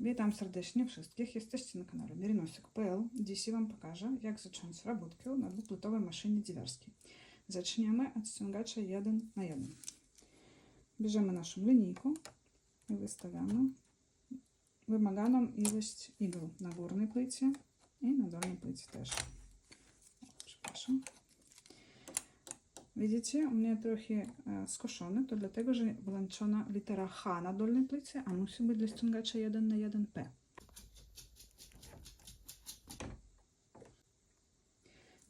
Witam serdecznie wszystkich. Jesteście na kanale Mirinosik.pl. Dzisiaj Wam pokażę, jak zacząć robótkę na dwupłytowej maszynie diverskiej. Zaczniemy od ściągacza 1 na 1. Bierzemy naszą linijkę i wystawiamy wymaganą ilość igł na górnej płycie i na dolnej płycie też. O, przepraszam. U mnie trochę e, skoszony, to dlatego, że włączona litera H na dolnej płycie, a musi być dla ściągacza 1 na 1P.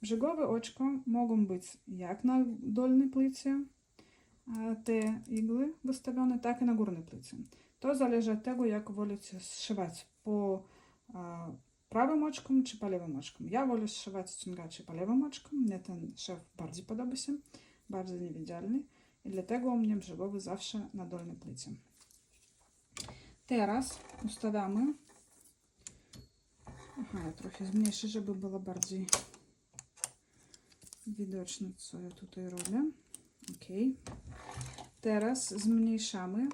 Brzegowe oczko mogą być jak na dolnej płycie, e, te igły wystawione, tak i na górnej płycie. To zależy od tego, jak wolicie zszywać po e, prawym oczkom czy po lewym oczkom. Ja wolę zszywać ściągacze po lewym oczkom, mnie ten szef bardziej podoba się, bardzo niewidzialny i dlatego u mnie brzegowy zawsze na dolnej płycie. Teraz ustawiamy, aha, ja trochę zmniejszę, żeby było bardziej widoczne, co ja tutaj robię. Ok. Teraz zmniejszamy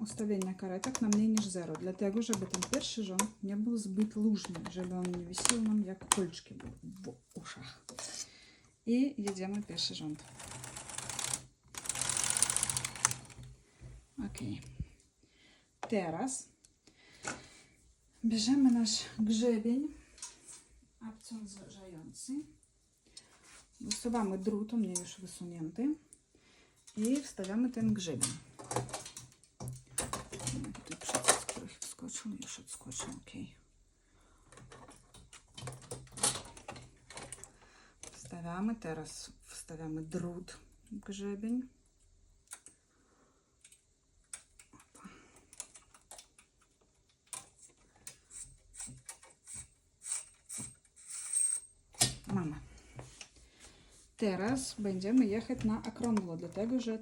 ustawienia karetek na mniej niż 0, dlatego żeby ten pierwszy rząd nie był zbyt luźny, żeby on nie wisiał nam jak kulczki w uszach. I jedziemy pierwszy rząd. Ok. Teraz bierzemy nasz grzebień obciążający. Wysuwamy drut, u mnie już wysunięty. I wstawiamy ten grzebień. Tutaj przycisk wskoczył, już odskoczył, ok. Wstawiamy, teraz wstawiamy drut grzebień. Mamy. Teraz będziemy jechać na okrągło, dlatego że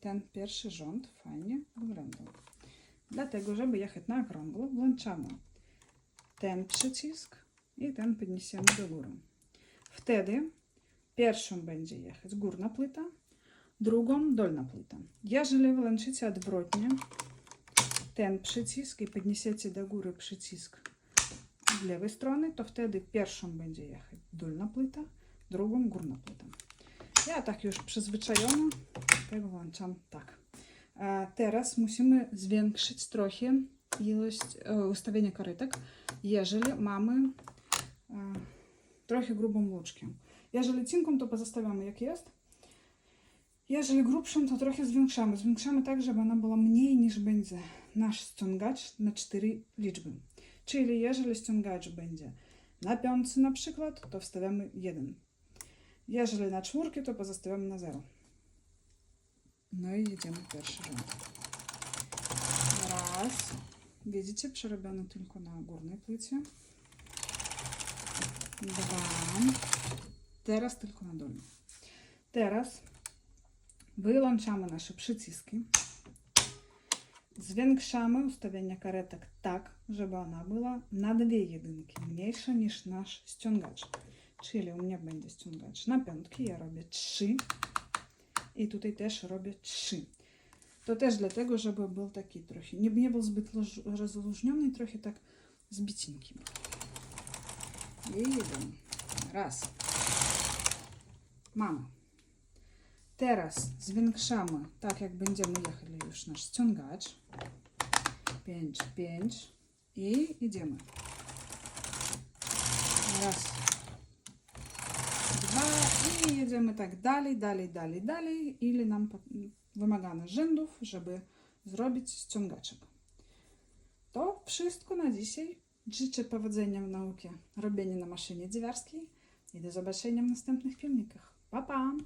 ten pierwszy rząd fajnie wyglądał. Dlatego, żeby jechać na okrągło, włączamy ten przycisk i ten podniesiemy do góry. Wtedy pierwszą będzie jechać górna płyta, drugą dolna płyta. Jeżeli włączycie odwrotnie ten przycisk i podniesiecie do góry przycisk z lewej strony, to wtedy pierwszą będzie jechać dolna płyta, drugą górna płyta. Ja tak już przyzwyczajona, tego włączam tak. A teraz musimy zwiększyć trochę ilość e, ustawienia karetek, jeżeli mamy e, trochę grubą włóczkę. Jeżeli cinką, to pozostawiamy jak jest. Jeżeli grubszą, to trochę zwiększamy. Zwiększamy tak, żeby ona była mniej niż będzie nasz ściągacz na cztery liczby. Czyli jeżeli ściągacz będzie na piątce na przykład, to wstawiamy 1. Jeżeli na czwórkę, to pozostawiamy na 0. No i jedziemy pierwszy rząd. Raz. Widzicie, przerobione tylko na górnej płycie. Dwa. Teraz tylko na dolnej. Teraz wyłączamy nasze przyciski. Zwiększamy ustawienia karetek tak, żeby ona była na dwie jedynki, mniejsza niż nasz ściągacz. Czyli u mnie będzie ściągacz na piątki, ja robię 3 i tutaj też robię 3. To też dlatego, żeby był taki trochę, nie, nie był zbyt rozluźniony, trochę tak z bicinkiem. I jeden. Raz. Mamy. Teraz zwiększamy, tak jak będziemy jechali już nasz ściągacz. 5, 5 i idziemy. Raz, dwa i jedziemy tak dalej, dalej, dalej, dalej, ile nam wymagane rzędów, żeby zrobić ściągaczek. To wszystko na dzisiaj. Życzę powodzenia w nauce robienia na maszynie dziwarskiej i do zobaczenia w następnych filmikach. Pa, pa!